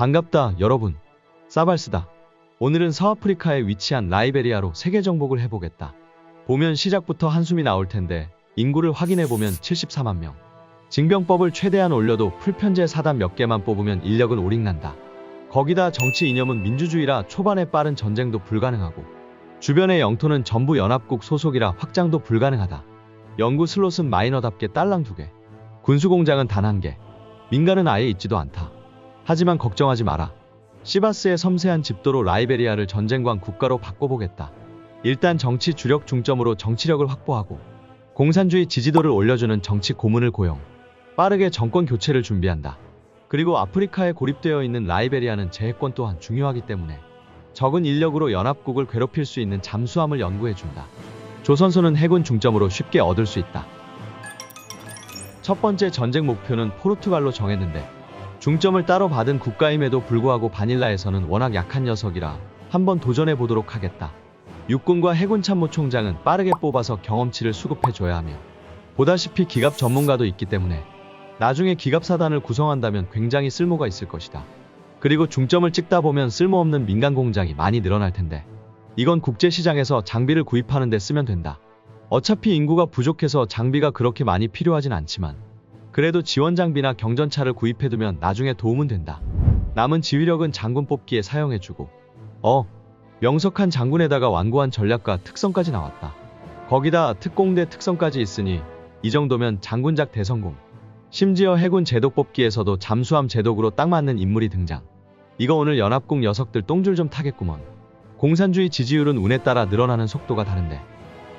반갑다, 여러분. 사발스다. 오늘은 서아프리카에 위치한 라이베리아로 세계 정복을 해보겠다. 보면 시작부터 한숨이 나올 텐데 인구를 확인해보면 74만 명. 징병법을 최대한 올려도 풀편제 사단 몇 개만 뽑으면 인력은 오링난다. 거기다 정치 이념은 민주주의라 초반에 빠른 전쟁도 불가능하고 주변의 영토는 전부 연합국 소속이라 확장도 불가능하다. 연구 슬롯은 마이너답게 딸랑 두 개. 군수공장은 단 한 개. 민간은 아예 있지도 않다. 하지만 걱정하지 마라. 시바스의 섬세한 집도로 라이베리아를 전쟁관 국가로 바꿔보겠다. 일단 정치 주력 중점으로 정치력을 확보하고 공산주의 지지도를 올려주는 정치 고문을 고용. 빠르게 정권 교체를 준비한다. 그리고 아프리카에 고립되어 있는 라이베리아는 재해권 또한 중요하기 때문에 적은 인력으로 연합국을 괴롭힐 수 있는 잠수함을 연구해준다. 조선소는 해군 중점으로 쉽게 얻을 수 있다. 첫 번째 전쟁 목표는 포르투갈로 정했는데 중점을 따로 받은 국가임에도 불구하고 바닐라에서는 워낙 약한 녀석이라 한번 도전해 보도록 하겠다. 육군과 해군 참모총장은 빠르게 뽑아서 경험치를 수급해 줘야 하며 보다시피 기갑 전문가도 있기 때문에 나중에 기갑 사단을 구성한다면 굉장히 쓸모가 있을 것이다. 그리고 중점을 찍다 보면 쓸모없는 민간 공장이 많이 늘어날 텐데 이건 국제시장에서 장비를 구입하는 데 쓰면 된다. 어차피 인구가 부족해서 장비가 그렇게 많이 필요하진 않지만 그래도 지원 장비나 경전차를 구입해두면 나중에 도움은 된다. 남은 지휘력은 장군 뽑기에 사용해주고 어 명석한 장군에다가 완고한 전략과 특성까지 나왔다. 거기다 특공대 특성까지 있으니 이 정도면 장군작 대성공. 심지어 해군 제독 뽑기에서도 잠수함 제독으로 딱 맞는 인물이 등장. 이거 오늘 연합국 녀석들 똥줄 좀 타겠구먼. 공산주의 지지율은 운에 따라 늘어나는 속도가 다른데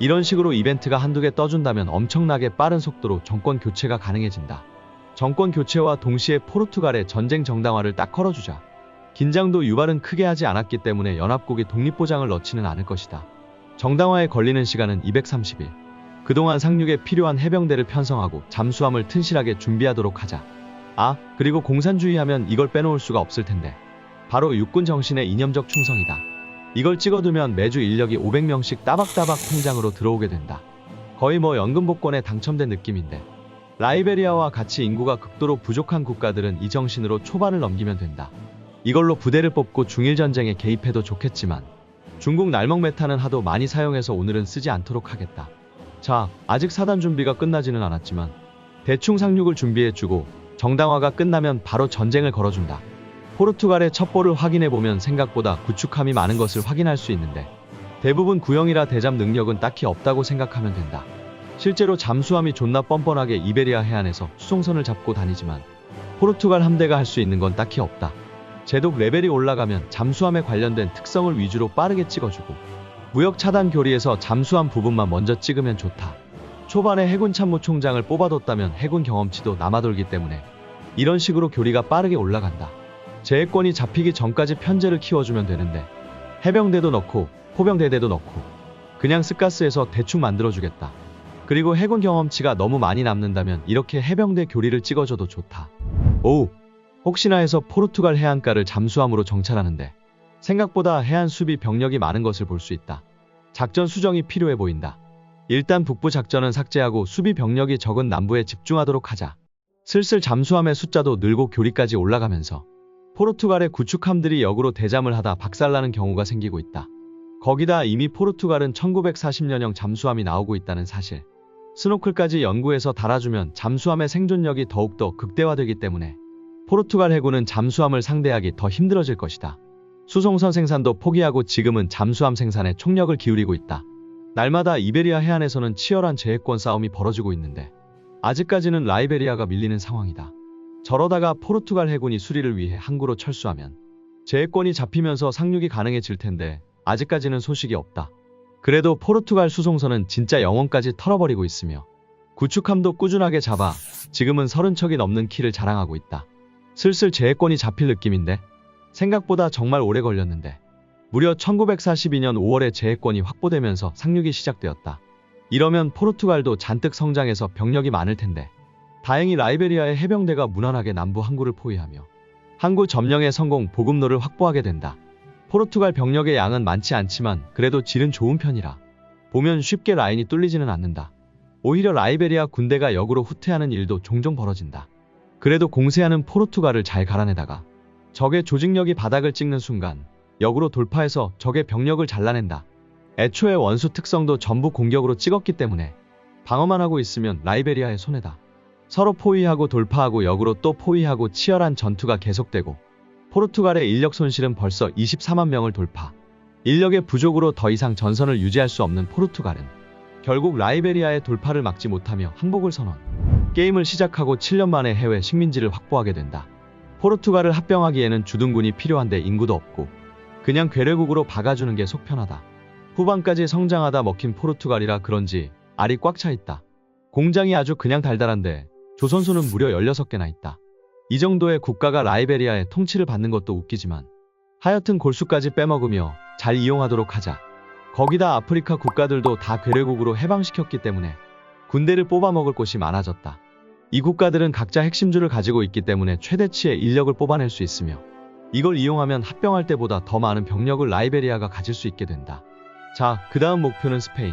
이런 식으로 이벤트가 한두 개 떠준다면 엄청나게 빠른 속도로 정권 교체가 가능해진다. 정권 교체와 동시에 포르투갈의 전쟁 정당화를 딱 걸어주자. 긴장도 유발은 크게 하지 않았기 때문에 연합국이 독립보장을 넣지는 않을 것이다. 정당화에 걸리는 시간은 230일. 그동안 상륙에 필요한 해병대를 편성하고 잠수함을 튼실하게 준비하도록 하자. 아, 그리고 공산주의 하면 이걸 빼놓을 수가 없을 텐데. 바로 육군 정신의 이념적 충성이다. 이걸 찍어두면 매주 인력이 500명씩 따박따박 통장으로 들어오게 된다. 거의 뭐 연금 복권에 당첨된 느낌인데. 라이베리아와 같이 인구가 극도로 부족한 국가들은 이 정신으로 초반을 넘기면 된다. 이걸로 부대를 뽑고 중일 전쟁에 개입해도 좋겠지만 중국 날먹 메탄은 하도 많이 사용해서 오늘은 쓰지 않도록 하겠다. 자, 아직 사단 준비가 끝나지는 않았지만 대충 상륙을 준비해주고 정당화가 끝나면 바로 전쟁을 걸어준다. 포르투갈의 첩보를 확인해보면 생각보다 구축함이 많은 것을 확인할 수 있는데 대부분 구형이라 대잠 능력은 딱히 없다고 생각하면 된다. 실제로 잠수함이 존나 뻔뻔하게 이베리아 해안에서 수송선을 잡고 다니지만 포르투갈 함대가 할 수 있는 건 딱히 없다. 제독 레벨이 올라가면 잠수함에 관련된 특성을 위주로 빠르게 찍어주고 무역 차단 교리에서 잠수함 부분만 먼저 찍으면 좋다. 초반에 해군 참모총장을 뽑아뒀다면 해군 경험치도 남아돌기 때문에 이런 식으로 교리가 빠르게 올라간다. 재해권이 잡히기 전까지 편제를 키워주면 되는데 해병대도 넣고 포병대대도 넣고 그냥 스가스에서 대충 만들어주겠다. 그리고 해군 경험치가 너무 많이 남는다면 이렇게 해병대 교리를 찍어줘도 좋다. 오! 혹시나 해서 포르투갈 해안가를 잠수함으로 정찰하는데 생각보다 해안 수비 병력이 많은 것을 볼 수 있다. 작전 수정이 필요해 보인다. 일단 북부 작전은 삭제하고 수비 병력이 적은 남부에 집중하도록 하자. 슬슬 잠수함의 숫자도 늘고 교리까지 올라가면서 포르투갈의 구축함들이 역으로 대잠을 하다 박살나는 경우가 생기고 있다. 거기다 이미 포르투갈은 1940년형 잠수함이 나오고 있다는 사실. 스노클까지 연구해서 달아주면 잠수함의 생존력이 더욱더 극대화되기 때문에 포르투갈 해군은 잠수함을 상대하기 더 힘들어질 것이다. 수송선 생산도 포기하고 지금은 잠수함 생산에 총력을 기울이고 있다. 날마다 이베리아 해안에서는 치열한 재해권 싸움이 벌어지고 있는데 아직까지는 라이베리아가 밀리는 상황이다. 저러다가 포르투갈 해군이 수리를 위해 항구로 철수하면 재해권이 잡히면서 상륙이 가능해질 텐데 아직까지는 소식이 없다. 그래도 포르투갈 수송선은 진짜 영혼까지 털어버리고 있으며 구축함도 꾸준하게 잡아 지금은 서른 척이 넘는 키를 자랑하고 있다. 슬슬 재해권이 잡힐 느낌인데 생각보다 정말 오래 걸렸는데 무려 1942년 5월에 재해권이 확보되면서 상륙이 시작되었다. 이러면 포르투갈도 잔뜩 성장해서 병력이 많을 텐데 다행히 라이베리아의 해병대가 무난하게 남부 항구를 포위하며 항구 점령에 성공 보급로를 확보하게 된다. 포르투갈 병력의 양은 많지 않지만 그래도 질은 좋은 편이라 보면 쉽게 라인이 뚫리지는 않는다. 오히려 라이베리아 군대가 역으로 후퇴하는 일도 종종 벌어진다. 그래도 공세하는 포르투갈을 잘 갈아내다가 적의 조직력이 바닥을 찍는 순간 역으로 돌파해서 적의 병력을 잘라낸다. 애초에 원수 특성도 전부 공격으로 찍었기 때문에 방어만 하고 있으면 라이베리아의 손해다. 서로 포위하고 돌파하고 역으로 또 포위하고 치열한 전투가 계속되고 포르투갈의 인력 손실은 벌써 24만 명을 돌파. 인력의 부족으로 더 이상 전선을 유지할 수 없는 포르투갈은 결국 라이베리아의 돌파를 막지 못하며 항복을 선언. 게임을 시작하고 7년 만에 해외 식민지를 확보하게 된다. 포르투갈을 합병하기에는 주둔군이 필요한데 인구도 없고 그냥 괴뢰국으로 박아주는 게 속편하다. 후반까지 성장하다 먹힌 포르투갈이라 그런지 알이 꽉 차 있다. 공장이 아주 그냥 달달한데 조선소는 무려 16개나 있다. 이 정도의 국가가 라이베리아의 통치를 받는 것도 웃기지만 하여튼 골수까지 빼먹으며 잘 이용하도록 하자. 거기다 아프리카 국가들도 다 괴뢰국으로 해방시켰기 때문에 군대를 뽑아먹을 곳이 많아졌다. 이 국가들은 각자 핵심주를 가지고 있기 때문에 최대치의 인력을 뽑아낼 수 있으며 이걸 이용하면 합병할 때보다 더 많은 병력을 라이베리아가 가질 수 있게 된다. 자, 그 다음 목표는 스페인.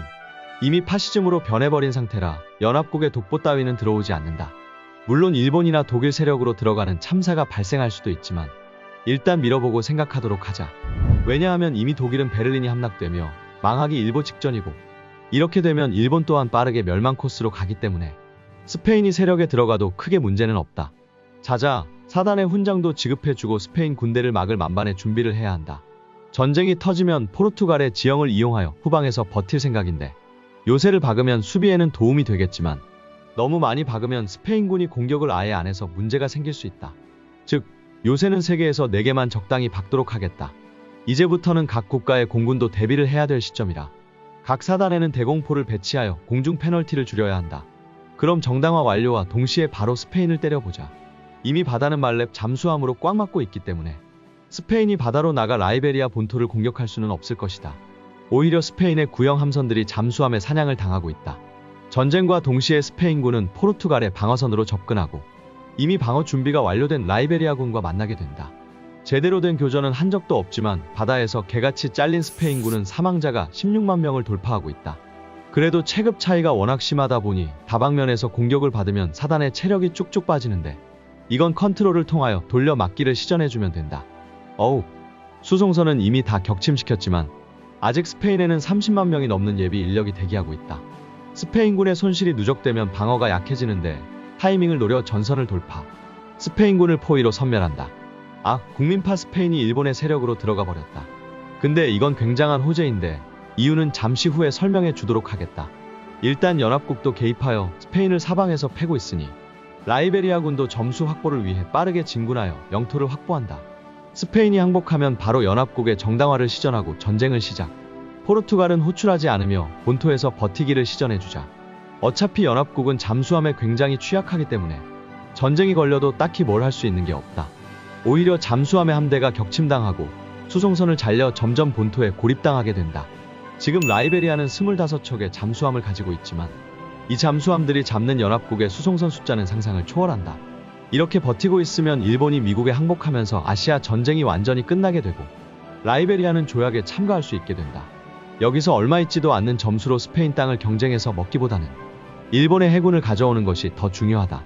이미 파시즘으로 변해버린 상태라 연합국의 독보 따위는 들어오지 않는다. 물론 일본이나 독일 세력으로 들어가는 참사가 발생할 수도 있지만 일단 밀어보고 생각하도록 하자. 왜냐하면 이미 독일은 베를린이 함락되며 망하기 일보 직전이고 이렇게 되면 일본 또한 빠르게 멸망 코스로 가기 때문에 스페인이 세력에 들어가도 크게 문제는 없다. 자자, 사단의 훈장도 지급해주고 스페인 군대를 막을 만반의 준비를 해야 한다. 전쟁이 터지면 포르투갈의 지형을 이용하여 후방에서 버틸 생각인데 요새를 박으면 수비에는 도움이 되겠지만 너무 많이 박으면 스페인군이 공격을 아예 안 해서 문제가 생길 수 있다. 즉, 요새는 세계에서 4개만 적당히 박도록 하겠다. 이제부터는 각 국가의 공군도 대비를 해야 될 시점이라 각 사단에는 대공포를 배치하여 공중 페널티를 줄여야 한다. 그럼 정당화 완료와 동시에 바로 스페인을 때려보자. 이미 바다는 말렙 잠수함으로 꽉 막고 있기 때문에 스페인이 바다로 나가 라이베리아 본토를 공격할 수는 없을 것이다. 오히려 스페인의 구형 함선들이 잠수함에 사냥을 당하고 있다. 전쟁과 동시에 스페인군은 포르투갈의 방어선으로 접근하고 이미 방어 준비가 완료된 라이베리아군과 만나게 된다. 제대로 된 교전은 한 적도 없지만 바다에서 개같이 잘린 스페인군은 사망자가 16만 명을 돌파하고 있다. 그래도 체급 차이가 워낙 심하다 보니 다방면에서 공격을 받으면 사단의 체력이 쭉쭉 빠지는데 이건 컨트롤을 통하여 돌려 막기를 시전해주면 된다. 어우, 수송선은 이미 다 격침시켰지만 아직 스페인에는 30만 명이 넘는 예비 인력이 대기하고 있다. 스페인군의 손실이 누적되면 방어가 약해지는데 타이밍을 노려 전선을 돌파. 스페인군을 포위로 섬멸한다. 아, 국민파 스페인이 일본의 세력으로 들어가 버렸다. 근데 이건 굉장한 호재인데 이유는 잠시 후에 설명해 주도록 하겠다. 일단 연합국도 개입하여 스페인을 사방에서 패고 있으니 라이베리아군도 점수 확보를 위해 빠르게 진군하여 영토를 확보한다. 스페인이 항복하면 바로 연합국의 정당화를 시전하고 전쟁을 시작. 포르투갈은 호출하지 않으며 본토에서 버티기를 시전해주자. 어차피 연합국은 잠수함에 굉장히 취약하기 때문에 전쟁이 걸려도 딱히 뭘 할 수 있는 게 없다. 오히려 잠수함의 함대가 격침당하고 수송선을 잘려 점점 본토에 고립당하게 된다. 지금 라이베리아는 25척의 잠수함을 가지고 있지만 이 잠수함들이 잡는 연합국의 수송선 숫자는 상상을 초월한다. 이렇게 버티고 있으면 일본이 미국에 항복하면서 아시아 전쟁이 완전히 끝나게 되고 라이베리아는 조약에 참가할 수 있게 된다. 여기서 얼마 있지도 않는 점수로 스페인 땅을 경쟁해서 먹기보다는 일본의 해군을 가져오는 것이 더 중요하다.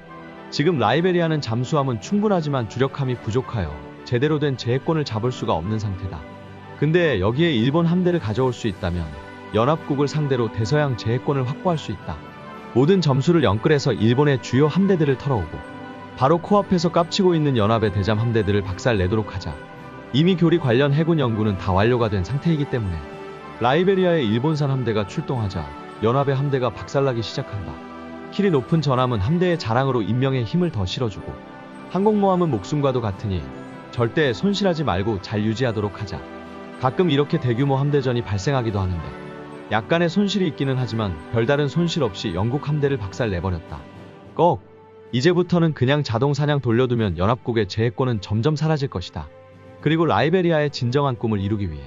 지금 라이베리아는 잠수함은 충분하지만 주력함이 부족하여 제대로 된 제해권을 잡을 수가 없는 상태다. 근데 여기에 일본 함대를 가져올 수 있다면 연합국을 상대로 대서양 제해권을 확보할 수 있다. 모든 점수를 영끌해서 일본의 주요 함대들을 털어오고 바로 코앞에서 깝치고 있는 연합의 대잠 함대들을 박살내도록 하자. 이미 교리 관련 해군 연구는 다 완료가 된 상태이기 때문에 라이베리아의 일본산 함대가 출동하자 연합의 함대가 박살나기 시작한다. 킬이 높은 전함은 함대의 자랑으로 인명의 힘을 더 실어주고 항공모함은 목숨과도 같으니 절대 손실하지 말고 잘 유지하도록 하자. 가끔 이렇게 대규모 함대전이 발생하기도 하는데 약간의 손실이 있기는 하지만 별다른 손실 없이 영국 함대를 박살내버렸다. 꺽! 이제부터는 그냥 자동 사냥 돌려두면 연합국의 제해권은 점점 사라질 것이다. 그리고 라이베리아의 진정한 꿈을 이루기 위해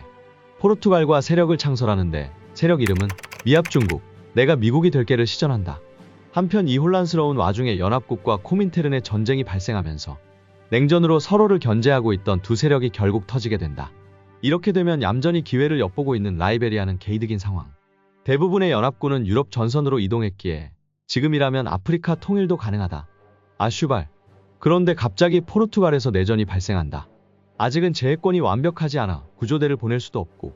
포르투갈과 세력을 창설하는데 세력 이름은 미합중국, 내가 미국이 될 게를 시전한다. 한편 이 혼란스러운 와중에 연합국과 코민테른의 전쟁이 발생하면서 냉전으로 서로를 견제하고 있던 두 세력이 결국 터지게 된다. 이렇게 되면 얌전히 기회를 엿보고 있는 라이베리아는 개이득인 상황. 대부분의 연합군은 유럽 전선으로 이동했기에 지금이라면 아프리카 통일도 가능하다. 아슈발. 그런데 갑자기 포르투갈에서 내전이 발생한다. 아직은 제해권이 완벽하지 않아 구조대를 보낼 수도 없고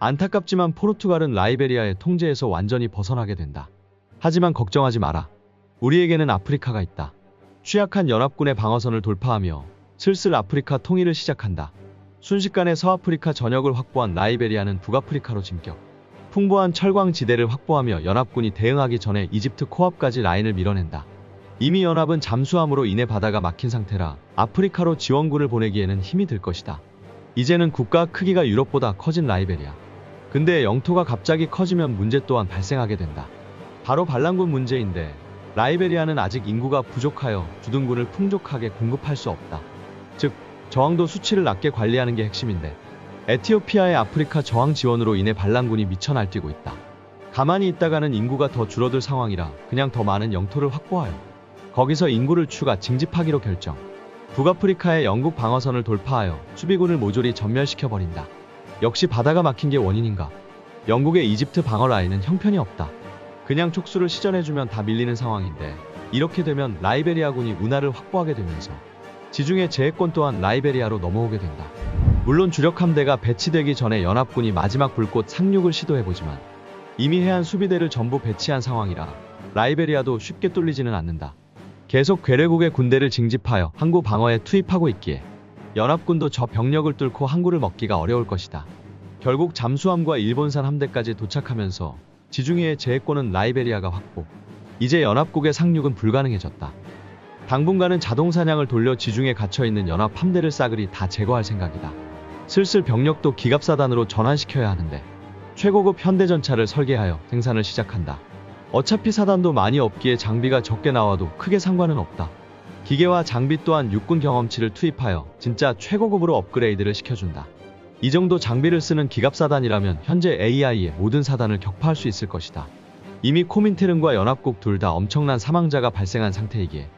안타깝지만 포르투갈은 라이베리아의 통제에서 완전히 벗어나게 된다. 하지만 걱정하지 마라. 우리에게는 아프리카가 있다. 취약한 연합군의 방어선을 돌파하며 슬슬 아프리카 통일을 시작한다. 순식간에 서아프리카 전역을 확보한 라이베리아는 북아프리카로 진격. 풍부한 철광 지대를 확보하며 연합군이 대응하기 전에 이집트 코앞까지 라인을 밀어낸다. 이미 연합은 잠수함으로 인해 바다가 막힌 상태라 아프리카로 지원군을 보내기에는 힘이 들 것이다. 이제는 국가 크기가 유럽보다 커진 라이베리아. 근데 영토가 갑자기 커지면 문제 또한 발생하게 된다. 바로 반란군 문제인데 라이베리아는 아직 인구가 부족하여 주둔군을 풍족하게 공급할 수 없다. 즉, 저항도 수치를 낮게 관리하는 게 핵심인데 에티오피아의 아프리카 저항 지원으로 인해 반란군이 미쳐 날뛰고 있다. 가만히 있다가는 인구가 더 줄어들 상황이라 그냥 더 많은 영토를 확보하여 거기서 인구를 추가 징집하기로 결정. 북아프리카의 영국 방어선을 돌파하여 수비군을 모조리 전멸시켜버린다. 역시 바다가 막힌 게 원인인가? 영국의 이집트 방어 라인은 형편이 없다. 그냥 촉수를 시전해주면 다 밀리는 상황인데 이렇게 되면 라이베리아군이 운하를 확보하게 되면서 지중해 제해권 또한 라이베리아로 넘어오게 된다. 물론 주력 함대가 배치되기 전에 연합군이 마지막 불꽃 상륙을 시도해보지만 이미 해안 수비대를 전부 배치한 상황이라 라이베리아도 쉽게 뚫리지는 않는다. 계속 괴뢰국의 군대를 징집하여 항구 방어에 투입하고 있기에 연합군도 저 병력을 뚫고 항구를 먹기가 어려울 것이다. 결국 잠수함과 일본산 함대까지 도착하면서 지중해의 제해권은 라이베리아가 확보. 이제 연합국의 상륙은 불가능해졌다. 당분간은 자동 사냥을 돌려 지중해 갇혀 있는 연합 함대를 싸그리 다 제거할 생각이다. 슬슬 병력도 기갑사단으로 전환시켜야 하는데 최고급 현대전차를 설계하여 생산을 시작한다. 어차피 사단도 많이 없기에 장비가 적게 나와도 크게 상관은 없다. 기계와 장비 또한 육군 경험치를 투입하여 진짜 최고급으로 업그레이드를 시켜준다. 이 정도 장비를 쓰는 기갑사단이라면 현재 AI의 모든 사단을 격파할 수 있을 것이다. 이미 코민테른과 연합국 둘 다 엄청난 사망자가 발생한 상태이기에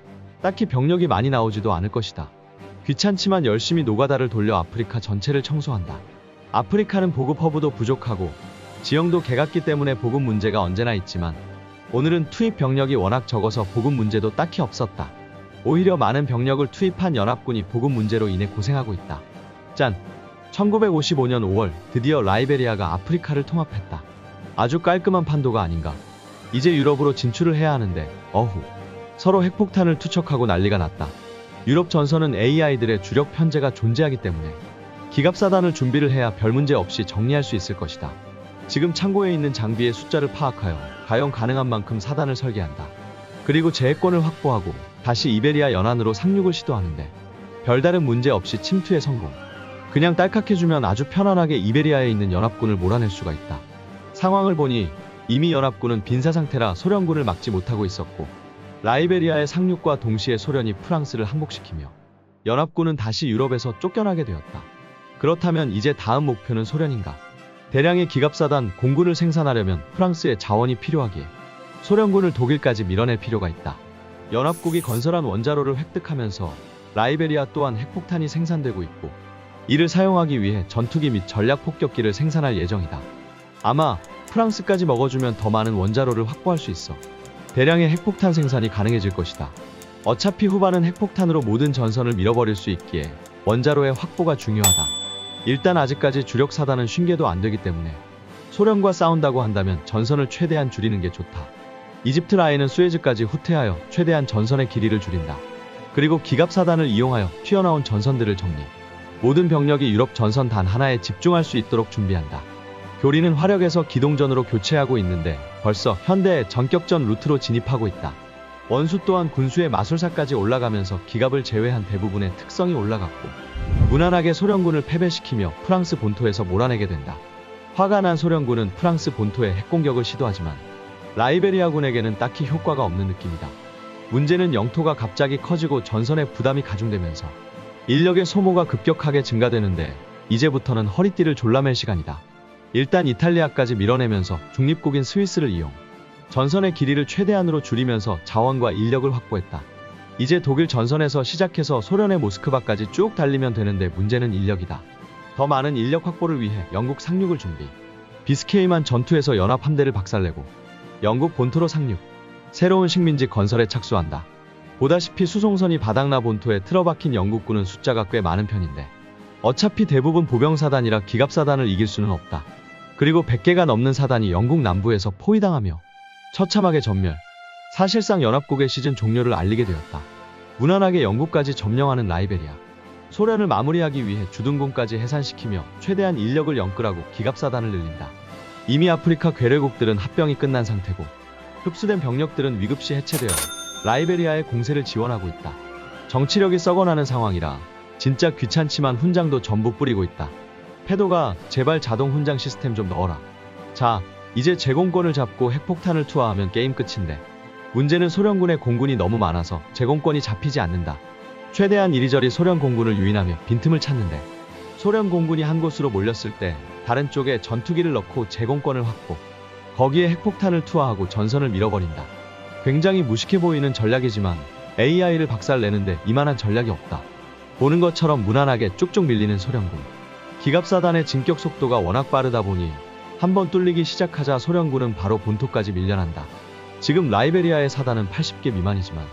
딱히 병력이 많이 나오지도 않을 것이다. 귀찮지만 열심히 노가다를 돌려 아프리카 전체를 청소한다. 아프리카는 보급 허브도 부족하고 지형도 개같기 때문에 보급 문제가 언제나 있지만 오늘은 투입 병력이 워낙 적어서 보급 문제도 딱히 없었다. 오히려 많은 병력을 투입한 연합군이 보급 문제로 인해 고생하고 있다. 짠! 1955년 5월 드디어 라이베리아가 아프리카를 통합했다. 아주 깔끔한 판도가 아닌가. 이제 유럽으로 진출을 해야 하는데 어후. 서로 핵폭탄을 투척하고 난리가 났다. 유럽 전선은 AI들의 주력 편제가 존재하기 때문에 기갑사단을 준비를 해야 별 문제 없이 정리할 수 있을 것이다. 지금 창고에 있는 장비의 숫자를 파악하여 가용 가능한 만큼 사단을 설계한다. 그리고 제해권을 확보하고 다시 이베리아 연안으로 상륙을 시도하는데 별다른 문제 없이 침투에 성공. 그냥 딸깍해주면 아주 편안하게 이베리아에 있는 연합군을 몰아낼 수가 있다. 상황을 보니 이미 연합군은 빈사 상태라 소련군을 막지 못하고 있었고 라이베리아의 상륙과 동시에 소련이 프랑스를 항복시키며 연합군은 다시 유럽에서 쫓겨나게 되었다. 그렇다면 이제 다음 목표는 소련인가? 대량의 기갑사단 공군을 생산하려면 프랑스의 자원이 필요하기에 소련군을 독일까지 밀어낼 필요가 있다. 연합국이 건설한 원자로를 획득하면서 라이베리아 또한 핵폭탄이 생산되고 있고 이를 사용하기 위해 전투기 및 전략 폭격기를 생산할 예정이다. 아마 프랑스까지 먹어주면 더 많은 원자로를 확보할 수 있어 대량의 핵폭탄 생산이 가능해질 것이다. 어차피 후반은 핵폭탄으로 모든 전선을 밀어버릴 수 있기에 원자로의 확보가 중요하다. 일단 아직까지 주력 사단은 쉰게도 안 되기 때문에 소련과 싸운다고 한다면 전선을 최대한 줄이는 게 좋다. 이집트 라인은 수에즈까지 후퇴하여 최대한 전선의 길이를 줄인다. 그리고 기갑 사단을 이용하여 튀어나온 전선들을 정리. 모든 병력이 유럽 전선 단 하나에 집중할 수 있도록 준비한다. 교리는 화력에서 기동전으로 교체하고 있는데 벌써 현대의 전격전 루트로 진입하고 있다. 원수 또한 군수의 마술사까지 올라가면서 기갑을 제외한 대부분의 특성이 올라갔고 무난하게 소련군을 패배시키며 프랑스 본토에서 몰아내게 된다. 화가 난 소련군은 프랑스 본토에 핵공격을 시도하지만 라이베리아군에게는 딱히 효과가 없는 느낌이다. 문제는 영토가 갑자기 커지고 전선의 부담이 가중되면서 인력의 소모가 급격하게 증가되는데 이제부터는 허리띠를 졸라맬 시간이다. 일단 이탈리아까지 밀어내면서 중립국인 스위스를 이용 전선의 길이를 최대한으로 줄이면서 자원과 인력을 확보했다. 이제 독일 전선에서 시작해서 소련의 모스크바까지 쭉 달리면 되는데 문제는 인력이다. 더 많은 인력 확보를 위해 영국 상륙을 준비. 비스케이만 전투에서 연합 함대를 박살내고 영국 본토로 상륙. 새로운 식민지 건설에 착수한다. 보다시피 수송선이 바닥나 본토에 틀어박힌 영국군은 숫자가 꽤 많은 편인데 어차피 대부분 보병사단이라 기갑사단을 이길 수는 없다. 그리고 100개가 넘는 사단이 영국 남부에서 포위당하며 처참하게 전멸. 사실상 연합국의 시즌 종료를 알리게 되었다. 무난하게 영국까지 점령하는 라이베리아. 소련을 마무리하기 위해 주둔군까지 해산시키며 최대한 인력을 영끌하고 기갑사단을 늘린다. 이미 아프리카 괴뢰국들은 합병이 끝난 상태고 흡수된 병력들은 위급시 해체되어 라이베리아의 공세를 지원하고 있다. 정치력이 썩어나는 상황이라 진짜 귀찮지만 훈장도 전부 뿌리고 있다. 패도가 제발 자동 훈장 시스템 좀 넣어라. 자, 이제 제공권을 잡고 핵폭탄을 투하하면 게임 끝인데 문제는 소련군의 공군이 너무 많아서 제공권이 잡히지 않는다. 최대한 이리저리 소련 공군을 유인하며 빈틈을 찾는데 소련 공군이 한 곳으로 몰렸을 때 다른 쪽에 전투기를 넣고 제공권을 확보. 거기에 핵폭탄을 투하하고 전선을 밀어버린다. 굉장히 무식해 보이는 전략이지만 AI를 박살내는데 이만한 전략이 없다. 보는 것처럼 무난하게 쭉쭉 밀리는 소련군. 기갑사단의 진격 속도가 워낙 빠르다 보니 한번 뚫리기 시작하자 소련군은 바로 본토까지 밀려난다. 지금 라이베리아의 사단은 80개 미만이지만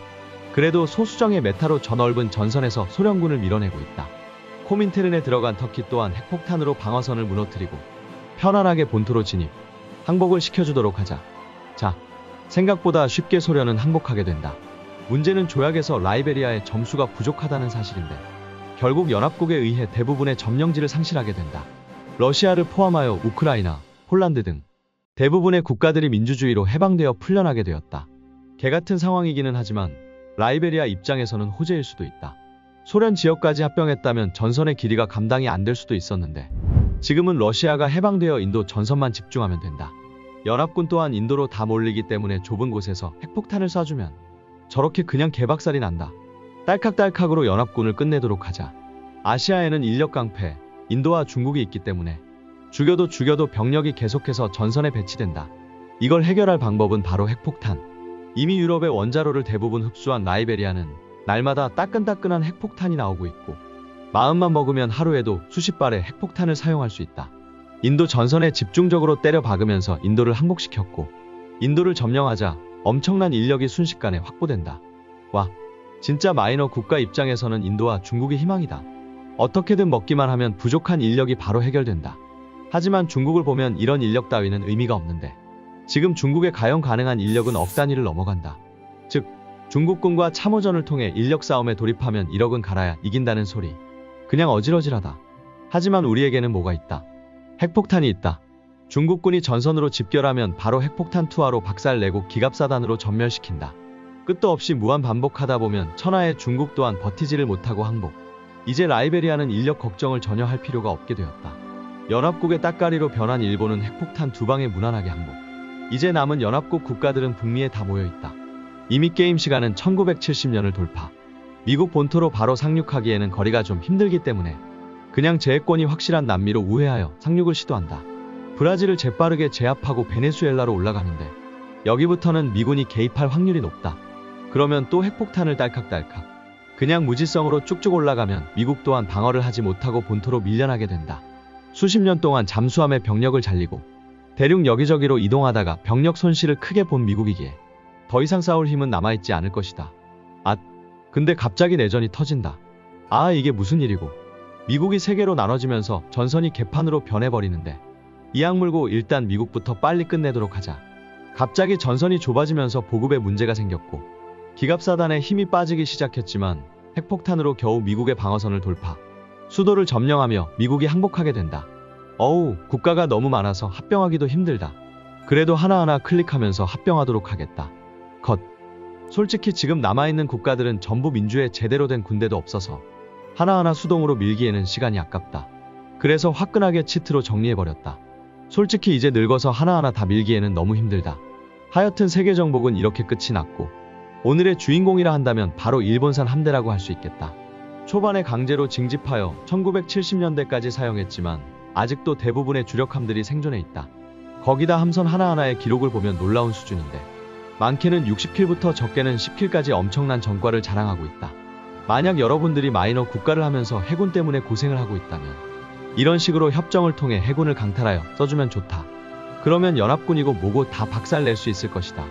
그래도 소수정의 메타로 저 넓은 전선에서 소련군을 밀어내고 있다. 코민테른에 들어간 터키 또한 핵폭탄으로 방어선을 무너뜨리고 편안하게 본토로 진입, 항복을 시켜주도록 하자. 자, 생각보다 쉽게 소련은 항복하게 된다. 문제는 조약에서 라이베리아의 점수가 부족하다는 사실인데 결국 연합국에 의해 대부분의 점령지를 상실하게 된다. 러시아를 포함하여 우크라이나, 폴란드 등 대부분의 국가들이 민주주의로 해방되어 풀려나게 되었다. 개 같은 상황이기는 하지만 라이베리아 입장에서는 호재일 수도 있다. 소련 지역까지 합병했다면 전선의 길이가 감당이 안 될 수도 있었는데 지금은 러시아가 해방되어 인도 전선만 집중하면 된다. 연합군 또한 인도로 다 몰리기 때문에 좁은 곳에서 핵폭탄을 쏴주면 저렇게 그냥 개박살이 난다. 딸칵딸칵으로 연합군을 끝내도록 하자. 아시아에는 인력 강패, 인도와 중국이 있기 때문에 죽여도 죽여도 병력이 계속해서 전선에 배치된다. 이걸 해결할 방법은 바로 핵폭탄. 이미 유럽의 원자로를 대부분 흡수한 라이베리아는 날마다 따끈따끈한 핵폭탄이 나오고 있고 마음만 먹으면 하루에도 수십 발의 핵폭탄을 사용할 수 있다. 인도 전선에 집중적으로 때려 박으면서 인도를 항복시켰고 인도를 점령하자 엄청난 인력이 순식간에 확보된다. 와, 진짜 마이너 국가 입장에서는 인도와 중국이 희망이다. 어떻게든 먹기만 하면 부족한 인력이 바로 해결된다. 하지만 중국을 보면 이런 인력 따위는 의미가 없는데 지금 중국의 가용 가능한 인력은 억 단위를 넘어간다. 즉, 중국군과 참호전을 통해 인력 싸움에 돌입하면 1억은 갈아야 이긴다는 소리. 그냥 어질어질하다. 하지만 우리에게는 뭐가 있다. 핵폭탄이 있다. 중국군이 전선으로 집결하면 바로 핵폭탄 투하로 박살내고 기갑사단으로 전멸시킨다. 끝도 없이 무한 반복하다 보면 천하의 중국 또한 버티지를 못하고 항복. 이제 라이베리아는 인력 걱정을 전혀 할 필요가 없게 되었다. 연합국의 따까리로 변한 일본은 핵폭탄 두 방에 무난하게 항복. 이제 남은 연합국 국가들은 북미에 다 모여 있다. 이미 게임 시간은 1970년을 돌파. 미국 본토로 바로 상륙하기에는 거리가 좀 힘들기 때문에 그냥 제해권이 확실한 남미로 우회하여 상륙을 시도한다. 브라질을 재빠르게 제압하고 베네수엘라로 올라가는데 여기부터는 미군이 개입할 확률이 높다. 그러면 또 핵폭탄을 딸칵딸칵. 그냥 무지성으로 쭉쭉 올라가면 미국 또한 방어를 하지 못하고 본토로 밀려나게 된다. 수십 년 동안 잠수함의 병력을 잘리고 대륙 여기저기로 이동하다가 병력 손실을 크게 본 미국이기에 더 이상 싸울 힘은 남아있지 않을 것이다. 아, 근데 갑자기 내전이 터진다. 아, 이게 무슨 일이고. 미국이 세계로 나눠지면서 전선이 개판으로 변해버리는데 이 악물고 일단 미국부터 빨리 끝내도록 하자. 갑자기 전선이 좁아지면서 보급에 문제가 생겼고 기갑사단에 힘이 빠지기 시작했지만 핵폭탄으로 겨우 미국의 방어선을 돌파. 수도를 점령하며 미국이 항복하게 된다. 어우, 국가가 너무 많아서 합병하기도 힘들다. 그래도 하나하나 클릭하면서 합병하도록 하겠다. 컷. 솔직히 지금 남아있는 국가들은 전부 민주에 제대로 된 군대도 없어서 하나하나 수동으로 밀기에는 시간이 아깝다. 그래서 화끈하게 치트로 정리해버렸다. 솔직히 이제 늙어서 하나하나 다 밀기에는 너무 힘들다. 하여튼 세계 정복은 이렇게 끝이 났고 오늘의 주인공이라 한다면 바로 일본산 함대라고 할 수 있겠다. 초반에 강제로 징집하여 1970년대까지 사용했지만 아직도 대부분의 주력함들이 생존해 있다. 거기다 함선 하나하나의 기록을 보면 놀라운 수준인데 많게는 60킬부터 적게는 10킬까지 엄청난 전과를 자랑하고 있다. 만약 여러분들이 마이너 국가를 하면서 해군 때문에 고생을 하고 있다면 이런 식으로 협정을 통해 해군을 강탈하여 써주면 좋다. 그러면 연합군이고 뭐고 다 박살낼 수 있을 것이다.